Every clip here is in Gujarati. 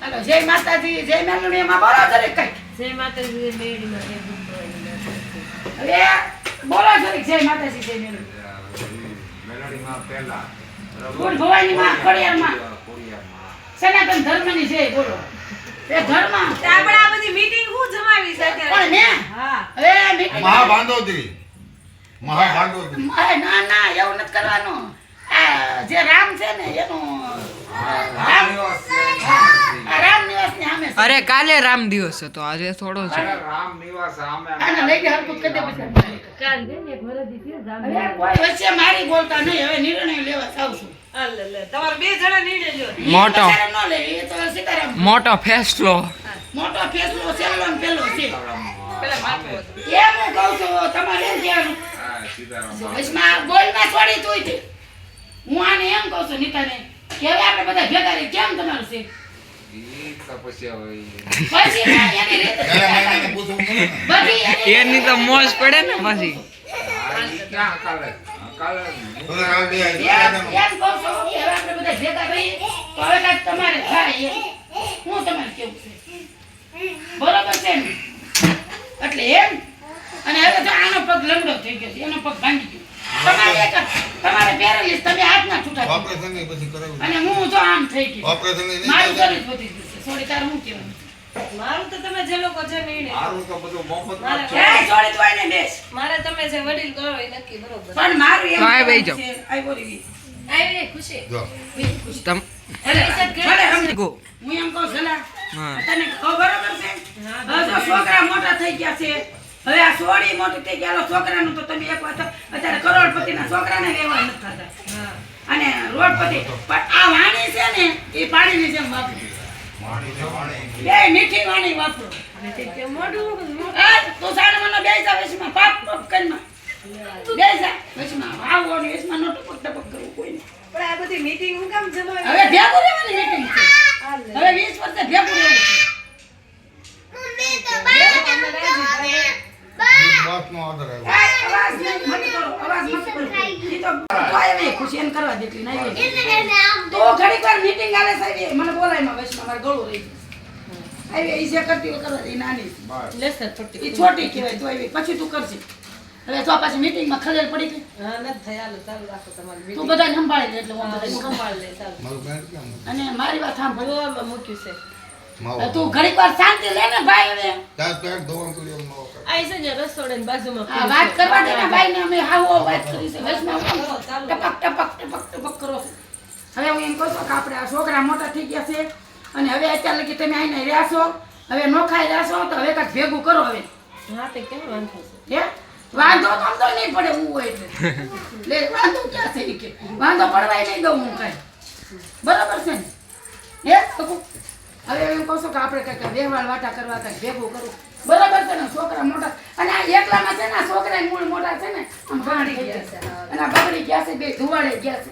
હાલો જય માતાજી બોલો કઈ જય માતાજી ગુંડો હવે બોલો જરીક જય માતાજી પહેલા ગુણ. સનાતન બોલો. એ ધર્મ. આપણે આ બધી મીટિંગ હું જમાવી છે પણ અત્યારે મેં? હા. હવે meeting- મહાભાંડોદરી મહાભાંડોદરી અરે ના ના એવું નથી કરવાનું. આ જે રામ છે ને એનું રામ નિવાસ નિવાસની સામે અરે કાલે રામ દિવસ હતો આજે થોડો છે. રામ નિવાસ સામે અને લઈ ગયા હરકત કરી દે પછી. કાલ દે ને એક દીધી રામ કોઈ વચ્ચે મારી બોલતા નહીં હવે નિર્ણય લેવા જાઉં છું. તમારે બે જણા નીડે જો મોટો. ન મોટો ફેસલો. મોટો ફેસલો છેલ્લો ને પેલો છે. એમ હું કહું છું તમારે એમ કહેવાનું બોલમાં છોડી તે હું આને એમ કહું છું નીતાને કે હવે આપણે બધા ભેગા રહી કેમ તમારું છે? એની તો મોજ પડે ને પછી. તમારે થાય હું તમારે કેવું છે? બરોબર છે ને? એટલે એમ. અને હવે તો આનો પગ લંગડો થઈ ગયો છે એનો પગ ભાંગી ગયો. તમારે એક તમારે પેરેલીસ તમે છૂટા ઓપરેશન નહીં પછી કરાવ્યું અને હું તો આમ થઈ ગઈ. ઓપરેશન નહીં મારું શરીર વધી ગયું સોરી તારે હું કહેવાનું? મારું તો તમે જે લોકો છે નીડે મારું તો બધું મફતમાં જ એ સોરી તો આને બેસ. મારે તમે જે વડીલ કરો એ નક્કી બરોબર. પણ મારું એમ તો બેહી કહેવાનું છે આઈ બોલી ગઈ આવી ખુશી? જો. ખુશી. તમ એટલે ભલે સમજી ગો. હું એમ કહું સલાહ તને કહું છે હવે છોકરા મોટા થઈ ગયા છે. હવે આ સોળી મોટી થઈ ગયા હાલો છોકરાનું તો તમે એક વાત અત્યારે કરોડપતિના છોકરાને લેવા નથી થતા. અને રોડપતિ પણ આ વાણી છે ને એ પાણીની જેમ વાપરો વાણી છે વાણી. બે મીઠી વાણી વાપરો. કે મોઢું આ તું સાણવાનો બે જા વચમાં પાપ પાપ કરીમાં બે જા વચમાં આવો ને વચમાં નો ટપક ટપક કરવું કોઈ પણ આ બધી મીટિંગ હું કામ જમાવી હવે ભેગું રહેવાની. હવે વીસ વર્ષે ભેગું રહેવું છે. બાપનો આદર આવ્યો આ અવાજ મત કરો, અવાજ મત કરો. ઈ તો તોય હવે ખુશી એને કરવા દેતી નહીં તો ઘડીક વાર meeting આલે સાહેબ, મને બોલાયમાં વચમાં મારે ગળું રહી આવી ઈ જે કરતી કરવા દે, નાની છે. બસ. લેસર ઈ છોટી કહેવાય તો આવી પછી તું કરજે હવે તો પાછી માં ખલેલ પડી ગઈ હા નથી થાય ચાલુ રાખો તમારી તું. બધાને સંભાળી લે એટલે હું સંભાળ. લે ચાલો અને મારી વાત સાંભળ મૂક્યું છે તું ઘડીક વાર શાંતિ લે ને ભાઈ હવે. ધોવાનું છે ને બાજુમાં હા, વાત કરવા દે ને ભાઈ ને અમે હાવો વાત કરી છે. વચમાં હું ચાલો, ચાલો. ટપક ટપક ટપક ટપક કરો. હવે હું એમ કહું છું કે આપણે આ છોકરા મોટા થઈ ગયા છે અને હવે અત્યારે લગી તમે આઈને રહ્યા છો. હવે નોખાઈ રહ્યા છો તો હવે કાંઈક ભેગું કરો હવે. હા તે કેમ વાંધો છે? વાંધો તો આમ તો નહીં પડે હું હોય એટલે. લે વાંધો ક્યાં છે કે? વાંધો પડવાય નહીં દઉં હું કાંઈ. બરાબર છે ને? હે? હવે એમ કહું છું કે આપણે કંઈક વ્યવહાર વાટા કરવા કંઈક ભેગું કરવું. બરાબર છે ને? છોકરા મોટા. અને આ એકલામાં છે ને છોકરા મૂળ મોટા છે ને આમ બગડી ગયા છે. અને આ બગડી ગયા છે બે ધુવાડે ગયા છે.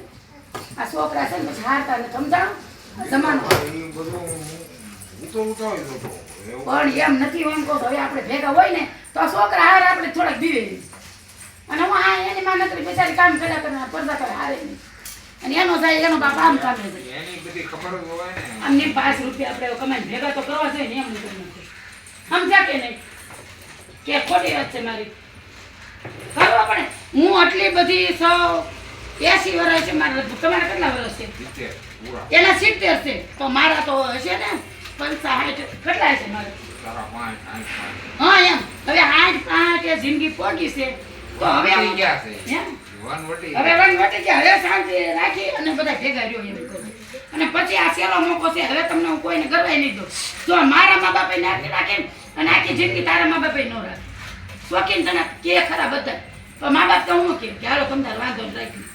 આ છોકરા છે ને પછી હારતા ને સમજાણું? જમાનો. પણ એમ નથી એમ કહું હવે આપણે ભેગા હોય ને તો આ છોકરા હાર આપણે થોડાક દીવે અને હું આ એની માં નથી બિચારી કામ કર્યા કરે પડદા કરે હારે નહીં. અને એનો સાહેબ એનો બાપ આમ કામ કરે એની બધી ખબર હોય ને. આમની પાંચ રૂપિયા આપણે કમાઈ ભેગા તો કરવા છે ને એમ નથી સમજ્યા કે નહીં? કે ખોટી વાત છે મારી. કરવા પડે? હું આટલી બધી સૌ એસી વર્ષ છે મારા તમારા કેટલા વર્ષ છે? એના સિત્તેર છે. તો મારા તો હશે ને? પંચા સાઠ કેટલા હશે મારે? હા એમ. હવે આઠ પાંચ જિંદગી પોગી છે. તો હવે ગયા છે. એમ? વનવટી કે હવે શાંતિ રાખી અને બધા ભેગા રહ્યો એમ અને પછી આ સેલો મોકો છે. હવે તમને હું કોઈને ગરવાય નહીં દઉં. જો મારા મા બાપે નાખી રાખે અને આખી જિંદગી તારા મા બાપે ન રાખે. શોખીન તને કે ખરા બધા? તો મા બાપ તો હું કે? હાલો તમને વાંધો રાખી.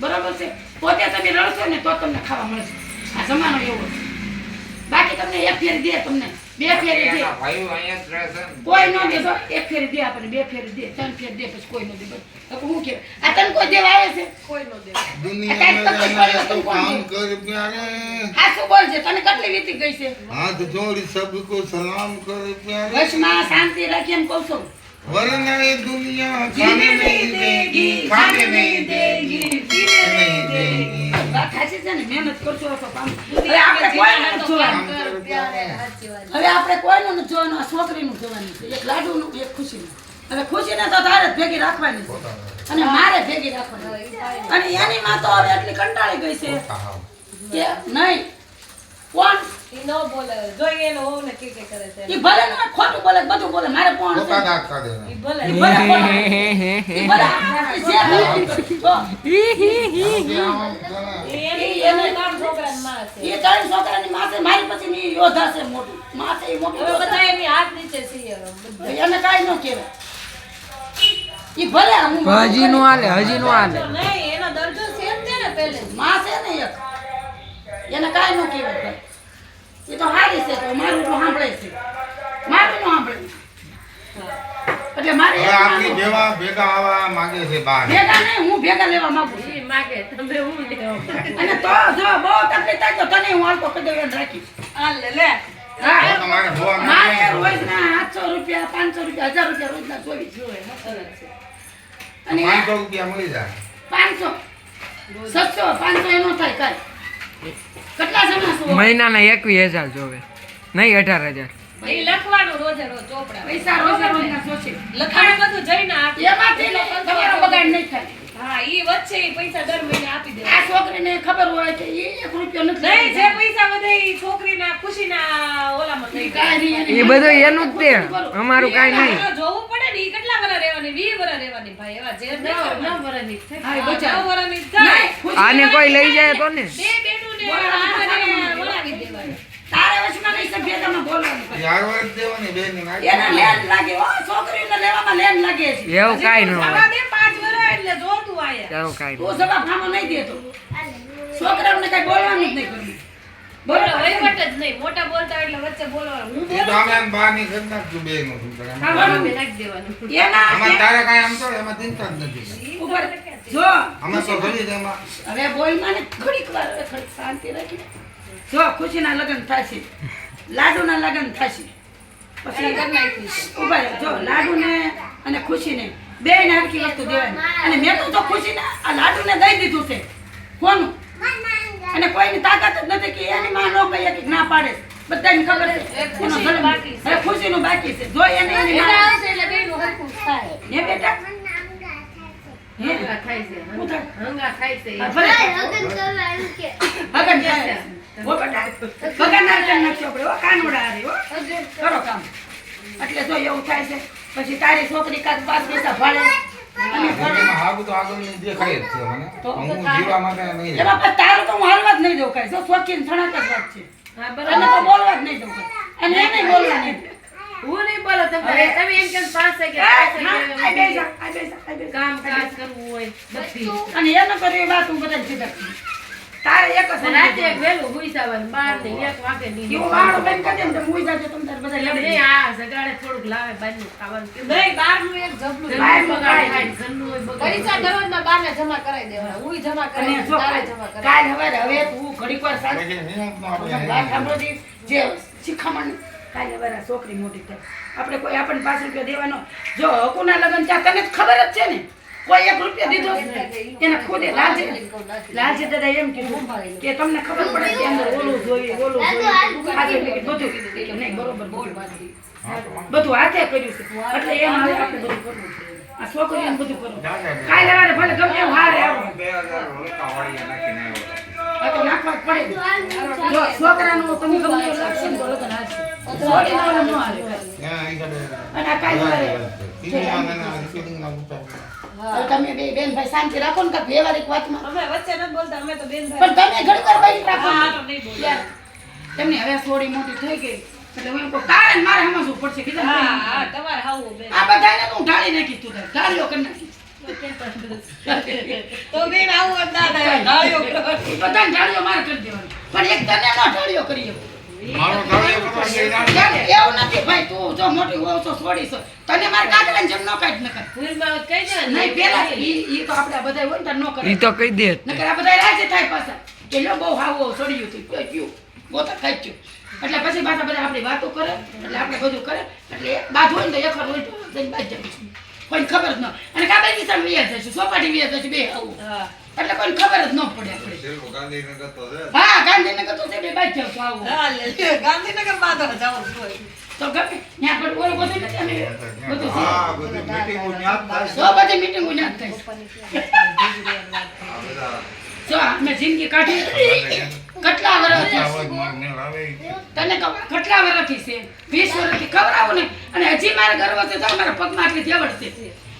બરોબર છે? પોતે તમે રડશો ને તો તમને ખાવા મળશે. આ જમાનો એવો છે. બાકી તમને એક ફેર દે તમને. બે ફેરી દે. કોઈ ન દે એક ફેરી દે આપણે બે ફેરી દે ત્રણ ફેરી દે પછી કોઈ નો દે. બસ તો હું કે આ તને કોઈ દેવા આવે છે? કોઈ નો દે. દુનિયા મેં તો કામ કર પ્યારે હા શું બોલ છે તને કેટલી વીતી ગઈ છે? હાથ જોડી સબકો સલામ કર પ્યારે વચમાં શાંતિ રાખી એમ કહું છું. वरना ये दुनिया खाने नहीं देगी खाने नहीं देगी पीने नहीं देगी વાત સાચી છે ને મહેનત કરશો તો કામ હવે આપણે કોઈને નથી જોવાનું કામ કરો ત્યારે ત્યારે. સાચી વાત. હવે આપણે કોઈનું નથી જોવાનું આ છોકરીનું જોવાનું છે એક લાડુનું એક ખુશીનું હવે ખુશીને તો તારે જ ભેગી રાખવાની છે અને મારે ભેગી રાખવાની છે. અને એની માં તો હવે એટલી કંટાળી ગઈ છે હા. કે નહીં કોણ ઈ ન બોલે. જોઈએ એનો હોવ ને કે કે કરે છે. ઈ ભલે ને ખોટું બોલે બધું બોલે મારે કોણ ધોકા છે. દાંત કાઢે ઈ ભલે. ઈ ભલે ઈ ભલે ઈ જે. બોલે. જો, આમ આમ કરે. ઈ એની ઈ એને- એની ત્રણ છોકરાની માં છે. ઈ ત્રણ છોકરાની માં છે મારી પછીની ઈ યોદ્ધા છે મોટી. માં છે ઈ મોટી હવે બધા એની હાથ નીચે છીએ હવે એને કાંઈ ન કહેવાય. ઈ ભલે હજી નું હાલે હજી નું હાલે. નહીં એનો દરજ્જો છે જ તે ને પહેલે જ. માં છે ને એક. એને કાંઈ ન કહેવાય. ભાઈ એ તો હારી છે તો મારું તો સાંભળે છે. મારું ન સાંભળે. એટલે મારે. જેવા ભેગા આવવા માંગે છે બહાર. ભેગા નહીં હું ભેગા લેવા માંગુ છું. ઈ માગે તમે હું લેવા અને તો જો બહુ તકલીફ થાય તો તને હું આ લે લે. મારે રોજના આઠસો રૂપિયા પાંચસો રૂપિયા હજાર રૂપિયા રોજના ચોવીસ જોઈએ અને પાંચસો રૂપિયા મળી જાય. પાંચસો સત્સો પાંચસો એનો થાય કાંઈ. કેટલા જણા છો? મહિનાના એકવીસ હજાર જોવે નહીં અઢાર હજાર. લખવાનું રોજે રોજ ચોપડા. પૈસા રોજે ના સોચે લખાણ બધું જઈને આપી એમાંથી તમારો બગાડ નહીં થાય. હા ઈ વચ્ચે ઈ પૈસા દર મહિને આપી આ છોકરીને ખબર હોય કે એ એક રૂપિયો નથી નહીં જે પૈસા વધે ઈ છોકરીના ખુશીના ઓલામાં થઈ જાય. કાંઈ બધું એનું જ તે. અમારું કાંઈ નહીં. જોવું પડે ને ઈ કેટલા વરસ રહેવાની? વીસ વરસ રહેવાની ભાઈ એવા જે નવ વરસની હા, એ બચારા. નવ થાય આને કોઈ લઈ જાય તો ને બે બેનું ને આને વળાવી દેવાના. તારે વચમાં નહીં સભ્યતામાં બોલવાનું કાંઈ. ચાર દેવાની બેન એને લેન લાગે. હો છોકરીને લેવામાં લેન લાગે છે. એવું કાંઈ ન હોય. પાંચ વરસ એટલે જોતું આયા. કાંઈ તું જવાબ આમાં નહીં દેતો છોકરાઓને કઈ બોલવાનું જ નહીં કર્યું બોલો વહીવટ જ નહીં. મોટા બોલતા એટલે વચ્ચે બોલવાનું. હું તું આમ બહાર કરી નાખજો બેનનું તું કરે. નાખી દેવાનું. એના આમાં તારે કાંઈ આમ તો એમાં ચિંતા જ નથી ઉપર જો. અમે તો ઘડી જ હવે બોલમાં ને ઘડીક વાર શાંતિ રાખી. જો ખુશીના લગ્ન થશે. લાડુના લગ્ન થશે. પછી. ઊભા. જો લાડુને અને ખુશીને બે ને હરખી વસ્તુ દેવાની. અને મેં તો ખુશી ખુશીને આ લાડુને દઈ દીધું છે. કોનું? અને કોઈની તાકાત જ નથી કે એની માં ન કહીએ કે ના પાડે. બધાને ખબર છે. એ એનો ખુશીનું બાકી છે. હવે ખુશીનું બાકી છે. જો એને એની એટલે માં હરખું થાય. બેટા? ના જો એવું થાય છે પછી તારી છોકરી કાંઈક પાંચ પૈસા ભાડે અને ભણે. હાગું તો આગળ દેખાય જ છે મને. તો- હું જીવા માટે નહીં એમાં પછી તારું તો હું હાલવા જ નહીં દઉં કાંઈ. જો શોખીન થણાક જ વાત છે. અને તો બોલવા જ નહીં દઉં કાંઈ. અને એને બોલવા નહીં હું નહીં બોલો તમે તમે એમ કેમ કાજ કરવું હોય અને એનો કરી વાત હું બધા સીધા કરું. તારે એક જ રાતે સમજવું. વહેલું હુઈ જવાનું બાર ને એક વાગે નહીં એવું વાળું બેન કરી ને તો મુઈ જાજો તમે તારે બધા એમ નહીં, આ સગાડે થોડુંક લાવે બહારનું ખાવાનું નહીં બહારનું એક જબલું બહારનું બગાડે ખાઈ ઘરનું હોય પૈસા ના દરરોજના બારને જમા કરાવી દેવાના. હું જમા કરાવી તારે જમા કરાવી કાલ હવે હવે તું ઘડીક વાર સાંજ કે વાત સાંભળોથી જે શિખામણ કાલે વાર છોકરી મોટી થાય. આપણે કોઈ આપણને પાંચ રૂપિયા દેવાનો જો હકુના લગ્ન ત્યાં તને જ ખબર જ છે ને. કોઈ એક રૂપિયા દીધો. એને ખુદે લાજે. લાજે દાદા એમ કીધું કે તમને ખબર પડે કે અંદર ઓલું જોઈએ ઓલું જોઈએ આજે બધું કીધું. કે નહીં બરોબર બધું બધું હાથે કર્યું છે. એટલે એમ હવે આપણે બધું કરવું છે. આ છોકરીઓને બધું કરવું કાલે વારે ભલે ગમે હારે આવો. આ તો નાખવા પડે. જો છોકરાનું તમે ગમે એવું લાગશે ને. તો લગ્ન હાલશે. છોકરીનું ન હાલે. અને આ. તમે બે બેન ભાઈ શાંતિ રાખો ને કાંઈક વ્યવહારિક વાતમાં અમે વચ્ચે ન બોલતા અમે તો બેન પણ તમે ઘણી વાર બાઈ રાખો હા, તો નહીં બોલો. યાર, તમને હવે થોડી મોટી થઈ ગઈ એટલે હું કહું, તારે મારે સમજવું પડશે કીધું હા. હા તમારે હાવું બેન આ બધાને તો હું ઢાળી નાખી તું. ઢાળીઓ કરી નાખીશ. તો બેન આવું જ ના થાય ઢાળ્યો બધાને ઢાળીઓ મારે કરી દેવાનું પણ એક તને ન ઢાળીઓ કરી શકું. એવું નથી. ભાઈ તું જો મોટી હોવ તો છોડી તને મારે કાગડાની જેમ ન કાઢ નકર ભૂલમાં કહી દે નહીં પેલા ઈ ઈ તો આપણે બધા હોય ને ન કરે. એ તો કહી દે. નકર આ બધા રાજી થાય પાછા. કે લો બહુ હાવો સડ્યું તું. કયો કયું? ગોતા ખાચ્યું એટલે પછી પાછા બધા આપણી વાતો કરે એટલે આપણે બધું કરે. એટલે બાજુ હોય ને તો એખર હોય તો બાજ જઈશું કોઈને ખબર જ ન અને કાબાજી સામે વ્યાજ થશે સોપાટી વ્યાજ થશે બે આવું હા. એટલે કોઈ ખબર જ ન પડે હા ગાંધીનગર તો બે બાજ જાવ આવું હા, લે, લે, ગાંધીનગરમાં તો જવું ગમે ત્યાં પણ ઓલું બધું નથી અમે બધું હા બધી મીટિંગો ન્યા થાય. તો બધી મીટિંગો ના થાય. જો અમે જિંદગી કાઢી કેટલા વર્ષથી આવે. તને કેટલા વર્ષથી છે? વીસ વર્ષથી ખવડાવું ને. અને હજી મારે ગર્વ છે તો મારા પગમાં આટલી જવડ છે.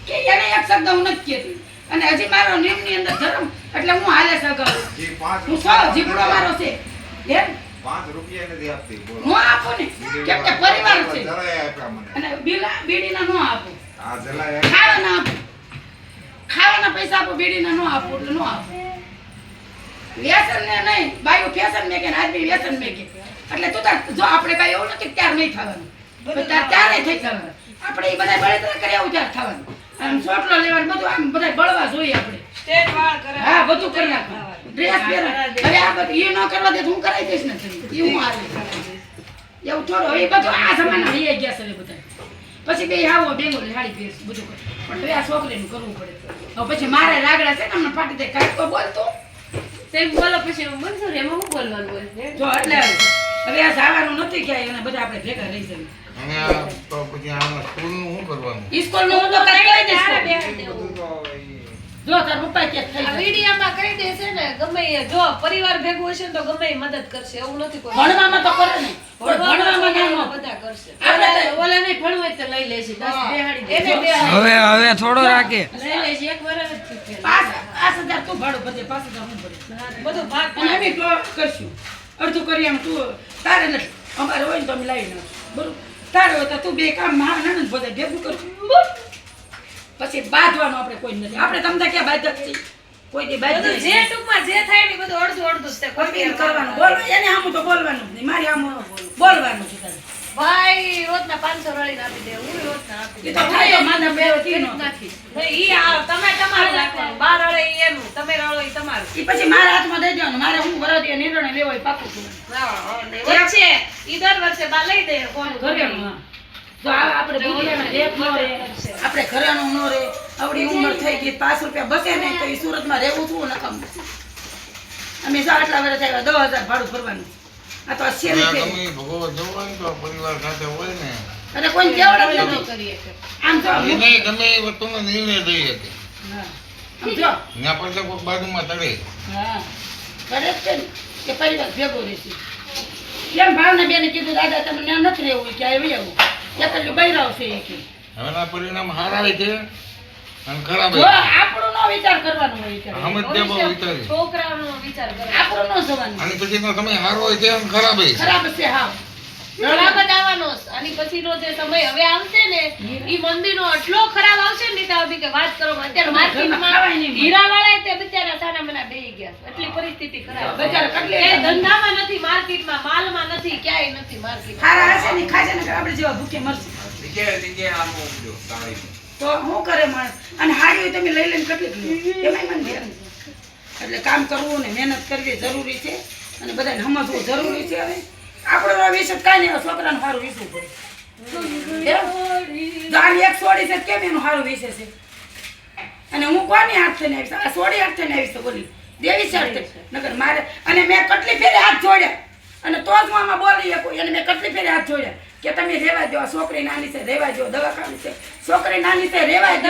કે એને એક શબ્દ હું નથી કહેતી. અને હજી મારો નિયમની અંદર ધર્મ એટલે હું હાલે સગાવું હું સો જીપડો મારો છે. એમ? પાંચ રૂપિયા નથી આપતી હું આપું ને? કેમ કે પરિવાર છે. જરાય આપ્યા મને. અને બીલા બીડીના ન આપું. ખાવાના આપું. ખાવાના પૈસા આપો બીડીના ન આપું એટલે ન આપું. વ્યસન ને નહીં બાયું ફેશન મેં કે ને આદમી વ્યસન મેં કે એટલે તું તાર જો આપણે કઈ એવું નથી ત્યારે નહીં થવાનું. ત્યારે થઈ જવાનું. આપણે એ બધા બળતરા કર્યા ત્યારે થવાનું. આમ સોટલો લેવાનું બધું આમ બધા બળવા જોઈએ આપણે. સ્ટેટ વાળ કરે. હા બધું કરી નાખવાનું. ડ્રેસ પહેરે અરે આ બધું એ ન કરવા દે હું કરાવી દઈશ ને. એ હું હાલે. એવું થોડું હવે એ બધું આ જમાના હૈયા ગયા છે બધા પછી બે આવો બેંગોલી હાડી પહેરશ બધું કરે. પણ હવે આ છોકરીનું કરવું પડે. હવે પછી મારે રાગડા છે ને અમને ફાટી દે કાંઈક તો બોલતો. તેમ બોલો પછી હું મંજૂર એમાં હું બોલવાનું હોય? જો એટલે હવે આ જવાનું નથી ક્યાંય અને બધા આપણે ભેગા રહી જઈએ. અને તો પછી આમાં સ્કૂલનું શું કરવાનું? ઈસ્કોલનું હું તો કઈ દઈશ. ત્યારે કોઈને. બેહાડી દેવું. બધું તો જો તાર પપ્પા ક્યાંક થઈ આ જાય. વીડિયામાં કહી દેશે ને ગમે એ જો પરિવાર ભેગું હશે તો ગમે એ મદદ કરશે એવું નથી કોઈ. ભણવામાં તો કરે ને ભણવામાં ના બધા કરશે. આપણે ઓલા નહીં ભણવું તો લઈ લેશે બસ બેહાડી દે હવે હવે થોડો રાખે. લઈ લેશે એક વર્ષ જ છે. પાંચ પાંચ હજાર તું ભાડું બધે પાંચ હજાર હું ભરીશ. બધું ભાગ અને અમે તો કરશું. અડધું કરી એમ તું તારે નથી. અમારે હોય ને તો અમે લાવી નાખશું. બરોબર? તારે તો તું બે કામમાં નણંદ બધા ભેગું કરશું પછી બાંધવાનું આપણે કોઈ નથી. આપણે તમને ક્યાં બાધક છીએ? કોઈ દી બાધ બધું જે ટૂંકમાં જે થાય ને બધું અડધું અડધું છે. કોઈ કરવાનું. બોલવાનું એને આમ તો બોલવાનું જ નહીં. મારી આમ બોલવાનું છે તારે. ભાઈ રોજના 500 રળીને આપી દે. હું રોજના આપી દે તો થાય માને બે નથી ઈ આ તમે તમારું રાખવાનું. બાર રળે એનું. તમે રળો એ તમારું. એ પછી મારા હાથમાં દઈ દેવાનું. મારે હું વરદીએ નિર્ણય લેવો એ પાકું. છું વચ્ચે. ઈ દર વર્ષે બા લઈ દે ફોન ઘરેણું જો આપણે બુઢિયાના રેપ ન રહે. આપણે ઘરેણું ન રહે. આવડી ઉંમર થઈ ગઈ પાંચ રૂપિયા બસે નહીં તો એ સુરતમાં રહેવું છું નકામ અમે જો આટલા વર્ષ આવ્યા દસ હજાર ભાડું ભરવાનું. આ તો ગમે એ ભગવત જવું તો પરિવાર સાથે હોય ને. અને કોઈ કેવડે ન કરીએ આમ જો હું- ગમે એ વસ્તુનો નિર્ણય લઈ શકે. આમ જો. ત્યાં પછી બાજુમાં તળે. હા. કરે છે ને. કે પરિવાર ભેગો રહેશે. એમ ભાવના બેને કીધું દાદા તમે ત્યાં નથી રહેવું કે આવી. આવું એકલું બૈરાવ છે એ કે. હવેના પરિણામ સારા છે અને ખરાબ જો આપણું નો વિચાર કરવાનો હોય કે તે બહુ વિચારી છોકરાઓનો વિચાર કરે. આપણું નો જવાનું. અને પછીનો સમય સારો હોય છે અને ખરાબ છે. ખરાબ છે હા. ખરાબ બનાવવાનો અને પછીનો જે સમય હવે આવશે ને ઈ મંદિરનો એટલો ખરાબ આવશે ને નીતા ભાભી કે વાત કરો અત્યારે માર્કેટમાં નહીં. તે બિચારા સાના મના બેહી ગયા એટલી પરિસ્થિતિ ખરાબ બિચારા ધંધામાં નથી માર્કેટમાં માલમાં નથી ક્યાંય નથી માર્કેટ. ખારા હશે ને ખાજે ને આપણે જેવા ભૂખે મરશે. જગ્યાએ જગ્યાએ આમ ઉપજો તાળીનું. તો હું કરે માણસ? અને હારી હોય તમે લઈ લઈને કેટલી એમાંય મને ધ્યાન એટલે કામ કરવું ને મહેનત કરવી જરૂરી છે. અને બધાને સમજવું જરૂરી છે હવે. આપણો વિશે કાંઈ નહીં છોકરાનું સારું વિસવું પડે? એક સોડી છે કેમ એનું સારું વિશે છે? અને હું કોની હાથ ને આવીશ? આ સોડી હાથ ને આવીશ બોલી. દેવી છે થઈને. મારે અને મેં કેટલી ફેરે હાથ જોડ્યા. અને તો જ હું આમાં બોલી શકું. અને મેં કેટલી ફેરે હાથ જોડ્યા. કે તમે રેવા દો આ છોકરી નાની છે રેવા દો દવાખાનું છે. છોકરી નાની છે રેવા દો.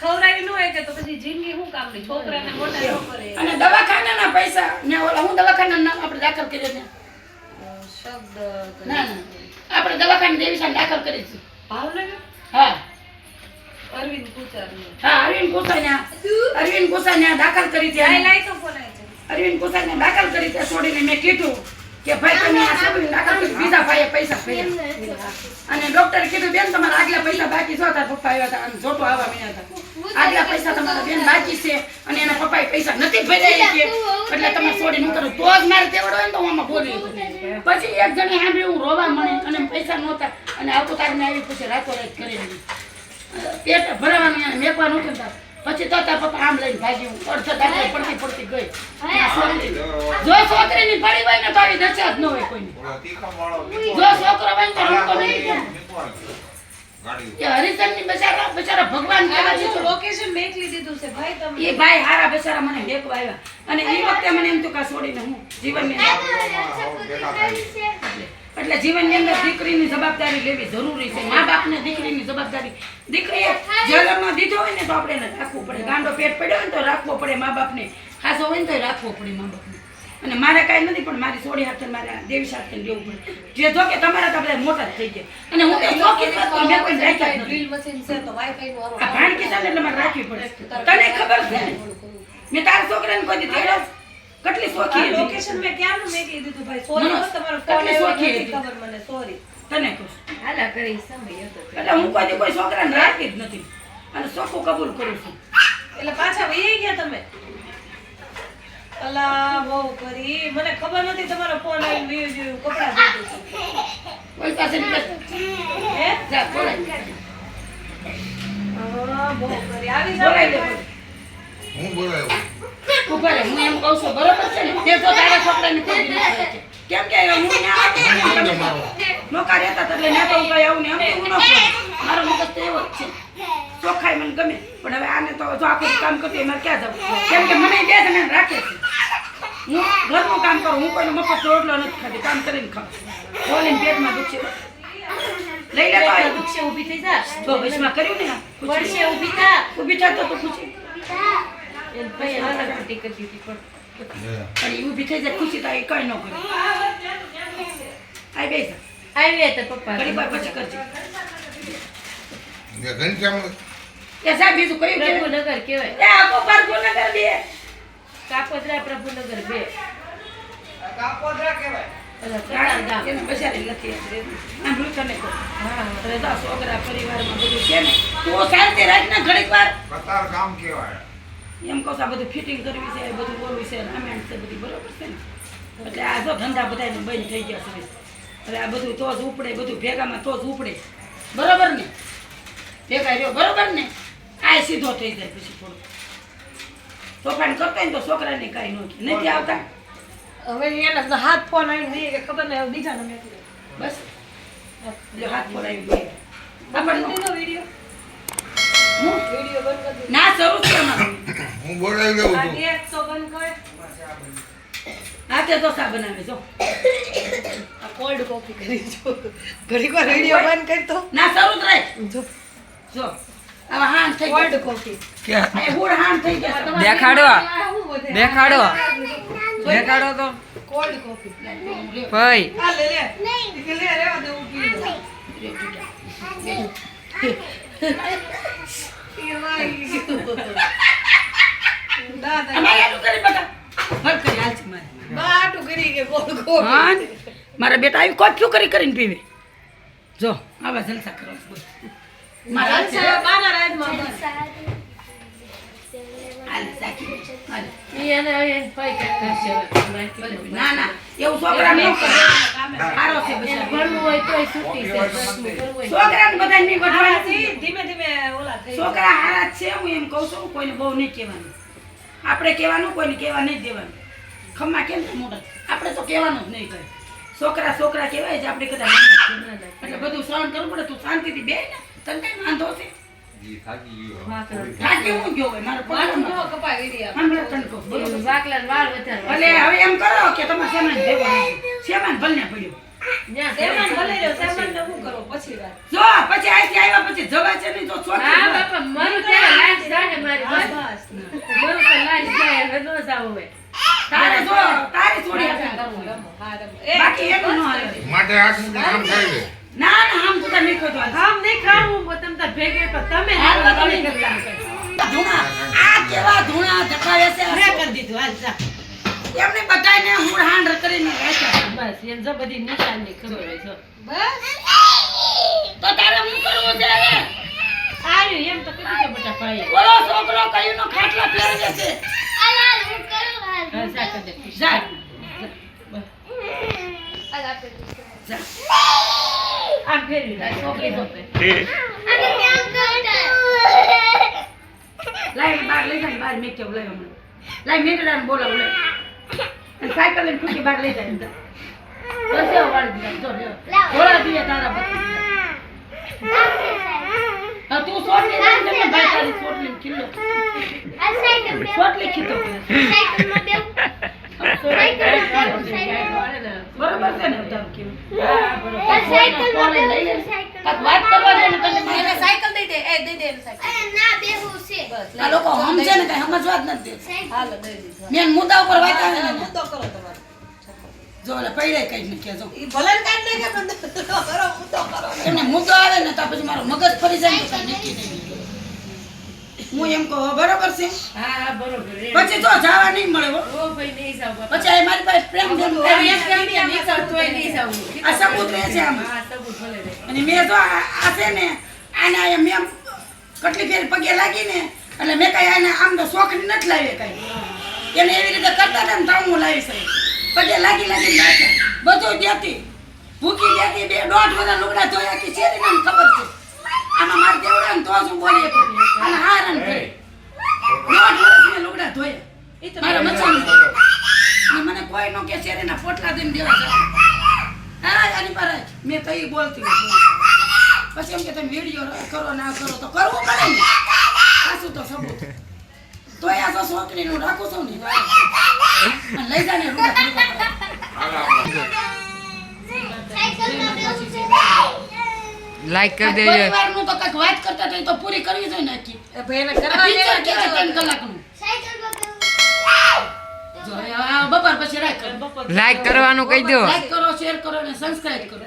ખવડાવી ન હોય કે તો પછી જિંદગી શું કામની છોકરાને મોટા અને દવાખાનાના પૈસા ને ઓલા હું દવાખાના નામ આપણે દાખલ કર્યો ના. ના આપણે દવાખાને દેવીશાન દાખલ કરી છે. ભાવનગર? હા. અરવિંદ પૂજારી હા અરવિંદ કુસાન્યા અરવિંદ કુસાન્યા દાખલ કરી છે. લાઈ તો અરવિંદ કુસાને દાખલ કરી છે છોડીને મેં કીધું કે ભાઈ તમે આ છોકરીને દાખલ કરી બીજા ભાઈએ પૈસા ભર્યા. અને ડોક્ટરે કીધું બેન તમારા આગલા પૈસા બાકી છો તારા પપ્પા આવ્યા હતા અને જોટો આવવા મળ્યા હતા. આગલા પૈસા તમારા બેન બાકી છે અને એના પપ્પાએ પૈસા નથી ભર્યા એટલે તમે છોડી નું કરું? તો જ મારે તેવડો હોય ને તો હું આમાં બોલી. પછી એક જણી સાંભળ્યું હું રોવા મળી અને પૈસા નહોતા અને આવતો તારને આવી પછી રાતો રાત કરી પેટ ભરાવાનું એને મેકવાનું હતું તાર પછી તો તાર પપ્પા આમ લઈને ભાગી હું. અડધો દાખલો પડતી પડતી ગઈ. જો છોકરી. ની છોકરીની પડી હોય ને તો આવી દશા જ ન હોય કોઈની. તીખા જો છોકરો હોય તો રમતો નહીં કે હરિચંદની બચારા બચારા ભગવાન કેવા છે. તો લોકેશન મેકલી દીધું છે ભાઈ તમે એ ભાઈ હારા બચારા મને મેકવા આવ્યા. અને એ વખતે મને એમ તો કા છોડીને હું જીવનની એટલે જીવનની અંદર દીકરીની જવાબદારી લેવી જરૂરી છે. મા બાપને દીકરીની જવાબદારી. દીકરીએ જન્મ દીધો હોય ને તો આપણે રાખવું પડે. ગાંડો પેટ પડ્યો હોય ને તો રાખવો પડે મા બાપને. ખાસો હોય ને તો રાખવો પડે મા બાપને. અને મારે કાંઈ નથી પણ મારી સોડી હાથે મારે દેવી સાથે લેવું પડે. જે જો કે તમારા તો બધા મોટા થઈ ગયા. અને હું તો શોખીન જ મેં કોઈ રાખ્યા નથી. ડ્રીલ મશીન છે તો વાઈફાઈ નું આ ભાણકી એટલે મારે રાખવી પડે. તને ખબર છે? મેં તારા છોકરાને કોઈ દીધી? કેટલી શોખી હતી. લોકેશન મેં ક્યારનું કીધું દીધું ભાઈ? સોરી તમારો ફોન આવ્યો હતી. ખબર મને સોરી. તને કહું હાલા કરી સમય હતો એટલે હું કોઈ કોઈ છોકરાને રાખી જ નથી. અને શોખો કબૂલ કરું છું. એટલે પાછા વહી ગયા તમે? અલા બહુ કરી. મને ખબર નથી તમારો ફોન વહી ગયો કપડા ધોતું કોઈ પાસે હે? જા, બોલાય. બહુ કરી. આવી બોલાય હું બોલાવ્યો ઊભા હું એમ કહું છું બરોબર છે ને? તે તો તારા છોકરાને કેમ કે હું ને નોકા રહેતા હતા એટલે ન્યા તો હું કઈ આવું ને આમ તો હું ન મારો મગજ તો એવો જ છે. ચોખ્ખાઈ મને ગમે. પણ હવે આને તો જો આખું કામ કરતી એમાં ક્યાં જવું? કેમ કે મને બે જણાને રાખે છે. હું ઘરનું કામ કરું હું કોઈનો મફત રોટલો નથી ખાતી કામ કરીને ખાઉં. બોલીને પેટમાં દુખશે લઈ લે તો આ. દુખશે ઊભી થઈ જા. તો વચમાં કર્યું ને. પડશે ઊભી થા. ઊભી થા તો ભાઈ હાલા ખોટી કરતી હતી પણ. પણ ઊભી થઈ જાય ખુશી તો એ કઈ ન કરે. આઈ બેસ આવી તો પપ્પા. કરી વાર પછી કરજે. ઘનશ્યામ એ સાહેબ બીજું કયું પ્રભુનગર કહેવાય. એ આખો પારકો ન કર દે કાપોદ્રા પ્રભુનગર બે. કાપોદ્રા કહેવાય. છોકરા પરિવારમાં બધું છે ને? તું શાંતિ રાખ ને ઘડીક વાર. ગામ કહેવાય. એમ કહો છું, આ બધું ફિટિંગ કરવી છે બધું બોલવું છે રામાયણ છે બધી બરોબર છે ને? એટલે આ જો ધંધા બધાને બંધ થઈ ગયા છે. હવે આ બધું તો જ ઉપડે બધું ભેગામાં તો જ ઉપડે. બરોબર ને? ભેગા રહ્યો બરોબર ને? આ સીધો થઈ જાય પછી થોડું તોફાન કરતા ને તો છોકરાને કાંઈ ન નથી આવતા? હવે એના હાથ ફોન વહી ગયા ખબર નહીં બીજાને મેકલી બસ. જો હાથ ફોન આવી આપણને વીડિયો? હું? બંધ કરી ના શરૂ છે હું બોલાવી લઉં છું. ગેસ તો બંધ કર. હાથે ઢોસા બનાવે જો. આ કોલ્ડ કોફી કરી જો. ઘડીક વાર વીડિયો બંધ કરી તો. ના શરૂ જ રહે જો. જો. દેખાડો દેખાડો દેખાડો તો. કોલ્ડ કોફી ભાઈ. આ લે લે. લે લે રેવા દે હું પી લઉં. એ વાગી ગયું. દાદા. અમારે આટલું કરી બેટા. ભર કરી હાલ છે મારે. બાટું કરી કે કોલ્ડ કોફી હા મારા બેટા આવી કોફી કરી કરીને પીવે. જો. આવા જલસા કરો ના ના એવું છોકરા નહીં સારો છે ભણવું હોય તોય છૂટી છે દસમું કરવું હોય. છોકરાને બધાને નહીં આનાથી ગોઠવાના. ધીમે ધીમે ઓલા છોકરા હારા જ છે હું એમ કહું છું કોઈને બહુ નહીં કહેવાનું. આપણે કહેવાનું કોઈને કહેવા નહીં દેવાનું. ખમ્મા કેમ છે મોટા? આપણે તો કહેવાનું જ નહીં કહે છોકરા છોકરા કહેવાય છે આપણે કદાચ એટલે બધું સહન કરવું પડે તું શાંતિથી બે ને તને કઈ વાંધો છે માટે સુધી કામ થાય છે. ના ના આમ તો નહીં કહો આમ નહીં ખાવું તમ ભેગે પણ તમે હાલ તો તમે કરતા. ધૂણા. આ કેવા ધૂણા ધકાવે છે? મેં કરી દીધું, હાલ, જા. એમને બધાને હું હાંડ કરીને રાખ્યા બસ એમ જો બધી નિશાનની ખબર હોય જો. તો તારે હું કરવું છે હવે? આવ્યું એમ તો કીધું કે બેટા ભાઈ બોલો છોકરો કયું નો ખાટલા ફેરવે છે. હાલ જા કર. દે. જા. જા. આમ ફેરવી દે. છોકરી. લાય એને બહાર લઈ જાય બાર મેં કેવું લઈ હમણાં લાય મેંદડાને બોલાવું લઈ અને સાયકલ લઈને ખુશી બાર લઈ જાય. બસ વાળી દીધા, જો. ઘોડા દીએ તારા. હા, તું સોટલી લઈને ભાઈ તારી સોટલીનો કિલ્લો. સોટલી ખીતો બરોબર છે ને? લે? સાયકલ દઈ દે એ દઈ દે આ લોકો સમજે ને કઈ સમજવા જ નથી દેતા. હાલો દઈ દીધું. મેન મુદ્દા ઉપર વાત આવે ને? મુદ્દો કરો તમારો. જો એટલે પૈડે કઈ ને કે જો ઈ ભલે ને કાંઈ કે પણ કરો મુદ્દો કરો. એમને મુદ્દો આવે ને તો પછી મારો મગજ ફરી જાય ને તો નક્કી નહીં. હું એમ કહું બરોબર છે. હા હા બરોબર પછી તો જવા નહીં મળે હો. ઓ ભાઈ નહીં જાવ પછી આ મારી પાસે પ્રેમ જન હવે એક નહીં કરતો એ નહીં જાવ. આ સબૂત રહે છે આમ. હા સબૂત ભલે રહે. અને મેં તો આ છે ને આને આ મેં કેટલી ફેર પગે લાગી ને એટલે મેં કઈ આને આમ તો શોખની નથી લાવી કઈ. એને એવી રીતે કરતા હતા ને તો હું લાવી છે પગે લાગી લાગી નાખ્યા. બધું દેતી ભૂકી દેતી બે દોઢ બધા લુગડા ધોયા કે છે ને ખબર છે. આમાં મારે દેવડા ને તો શું બોલીએ શકું. અને હારન કરે દોઢ વર્ષ મેં લુગડા ધોયા મારા મચાની અને મને કોઈ નો કે શેરીના પોટલા દઈને દેવા જવાનું. હા આની પર. મેં તો ઈ બોલતી પછી એમ કે તમે વીડિયો કરો ના કરો તો કરવું પડે ને. સાસુ તો સબૂત તોય આ તો છોકરીનું રાખું છું ને. અને લઈ જાને રૂડા સાયકલમાં હાલ આપણે. લાઈક કરી દેજો પરિવારનું તો કંઈક વાત કરતા તો એ તો પૂરી કરવી જોઈએ ને આખી. એ ભાઈ એને કરવા કે કે ત્રણ. કલાકનું. જો આ બપોર પછી રાખ કરો. બપોર લાઈક કરવાનું કહી દો લાઈક કરો શેર કરો અને સબસ્ક્રાઇબ કરો